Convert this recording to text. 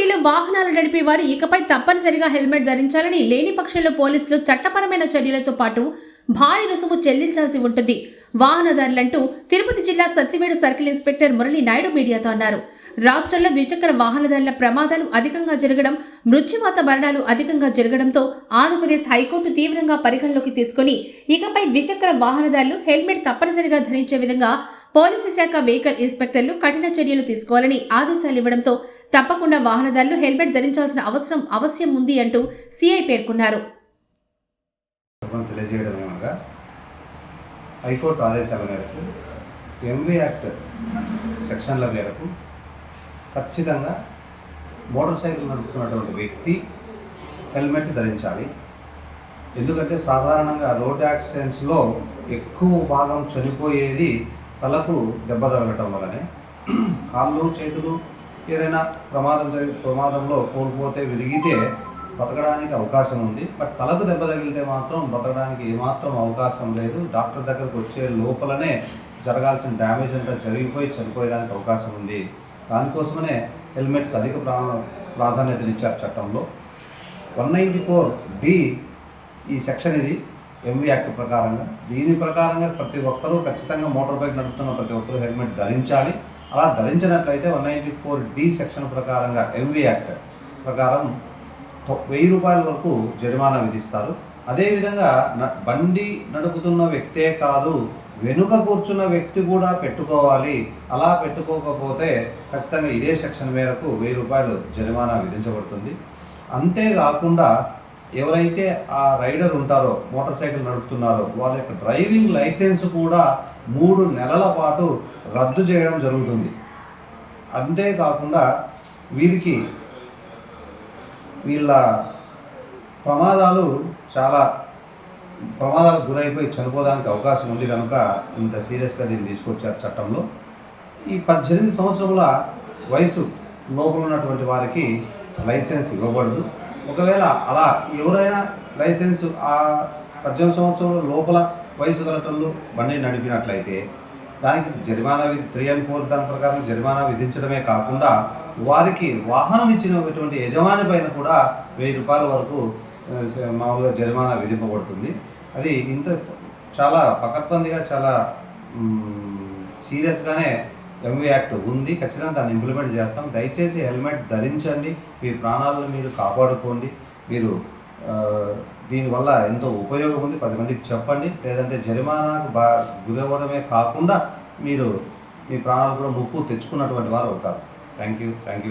స్కూటీలు వాహనాలు నడిపే వారు ఇకపై తప్పనిసరిగా హెల్మెట్ ధరించాలని లేని పక్షంలో పోలీసులు చట్టపరమైన చర్యలతో పాటు భారీ రుసుము చెల్లించాల్సి ఉంటుంది. వాహనదారులంటూ తిరుపతి జిల్లా సత్తివేడు సర్కిల్ ఇన్స్పెక్టర్ మురళీ నాయుడు మీడియాతో అన్నారు. రాష్ట్రంలో ద్విచక్ర వాహనదారుల ప్రమాదాలు అధికంగా జరగడం మృత్యువాత మరణాలు అధికంగా జరగడంతో ఆంధ్రప్రదేశ్ హైకోర్టు తీవ్రంగా పరిగణలోకి తీసుకుని ఇకపై ద్విచక్ర వాహనదారులు హెల్మెట్ తప్పనిసరిగా ధరించే విధంగా పోలీసు శాఖ వెహికల్ ఇన్స్పెక్టర్లు కఠిన చర్యలు తీసుకోవాలని ఆదేశాలు ఇవ్వడంతో తప్పకుండా వాహనదారులు హెల్మెట్ ధరించాల్సిన అవసరం అవశ్యం ఉంది అంటూ సిఐ పేర్కొన్నారు. తెలియజేయడం హైకోర్టు ఆదేశాల మేరకు ఎంవీ యాక్ట్ సెక్షన్ల మేరకు ఖచ్చితంగా మోటార్ సైకిల్ నడుపుతున్నటువంటి వ్యక్తి హెల్మెట్ ధరించాలి. ఎందుకంటే సాధారణంగా రోడ్ యాక్సిడెంట్స్లో ఎక్కువ భాగం చనిపోయేది తలకు దెబ్బ తగలటం వలనే కాళ్ళు చేతులు ఏదైనా ప్రమాదం జరిగి ప్రమాదంలో కోల్పోతే విరిగితే బతకడానికి అవకాశం ఉంది. బట్ తలకు దెబ్బ తగిలితే మాత్రం బతకడానికి ఏమాత్రం అవకాశం లేదు. డాక్టర్ దగ్గరకు వచ్చే లోపలనే జరగాల్సిన డ్యామేజ్ అంతా జరిగిపోయి చనిపోయేదానికి అవకాశం ఉంది. దానికోసమనే హెల్మెట్కి అధిక ప్రా ప్రాధాన్యతనిచ్చారు చట్టంలో. వన్ నైంటీ ఫోర్ డి ఈ సెక్షన్ ఇది. ఎంవి యాక్ట్ ప్రకారంగా దీని ప్రకారంగా ప్రతి ఒక్కరూ ఖచ్చితంగా మోటార్ బైక్ నడుపుతున్న ప్రతి ఒక్కరూ హెల్మెట్ ధరించాలి. అలా ధరించినట్లయితే one ninety four D section ప్రకారంగా ఎంవి యాక్ట్ ప్రకారం వెయ్యి రూపాయల వరకు జరిమానా విధిస్తారు. అదేవిధంగా న- బండి నడుపుతున్న వ్యక్తే కాదు వెనుక కూర్చున్న వ్యక్తి కూడా పెట్టుకోవాలి. అలా పెట్టుకోకపోతే ఖచ్చితంగా ఇదే సెక్షన్ మేరకు వెయ్యి రూపాయలు జరిమానా విధించబడుతుంది. అంతేకాకుండా ఎవరైతే ఆ రైడర్ ఉంటారో మోటార్ సైకిల్ నడుపుతున్నారో వాళ్ళ యొక్క డ్రైవింగ్ లైసెన్స్ కూడా మూడు నెలల పాటు రద్దు చేయడం జరుగుతుంది. అంతేకాకుండా వీరికి వీళ్ళ ప్రమాదాలు చాలా ప్రమాదాలకు గురైపోయి చనిపోవడానికి అవకాశం ఉంది కనుక ఇంత సీరియస్గా దీన్ని తీసుకొచ్చారు చట్టంలో. ఈ పద్దెనిమిది సంవత్సరముల వయసు లోపల ఉన్నటువంటి వారికి లైసెన్స్ ఇవ్వబడదు. ఒకవేళ అలా ఎవరైనా లైసెన్స్ ఆ పద్దెనిమిది సంవత్సరాల లోపల వయసు గలటంలో బండి నడిపినట్లయితే దానికి జరిమానా విధి త్రీ అండ్ ఫోర్ దాని ప్రకారం జరిమానా విధించడమే కాకుండా వారికి వాహనం ఇచ్చినటువంటి యజమాని పైన కూడా వెయ్యి రూపాయల వరకు మామూలుగా జరిమానా విధింపబడుతుంది. అది ఇంత చాలా పకడ్బందీగా చాలా సీరియస్గానే ఎంవి యాక్ట్ ఉంది ఖచ్చితంగా దాన్ని ఇంప్లిమెంట్ చేస్తాం. దయచేసి హెల్మెట్ ధరించండి. మీ ప్రాణాలను మీరు కాపాడుకోండి. మీరు దీనివల్ల ఎంతో ఉపయోగం ఉంది. పది మందికి చెప్పండి. లేదంటే జరిమానాకు బా గురవ్వడమే కాకుండా మీరు మీ ప్రాణాలు కూడా ముప్పు తెచ్చుకున్నటువంటి వారు అవుతారు. Thank you thank you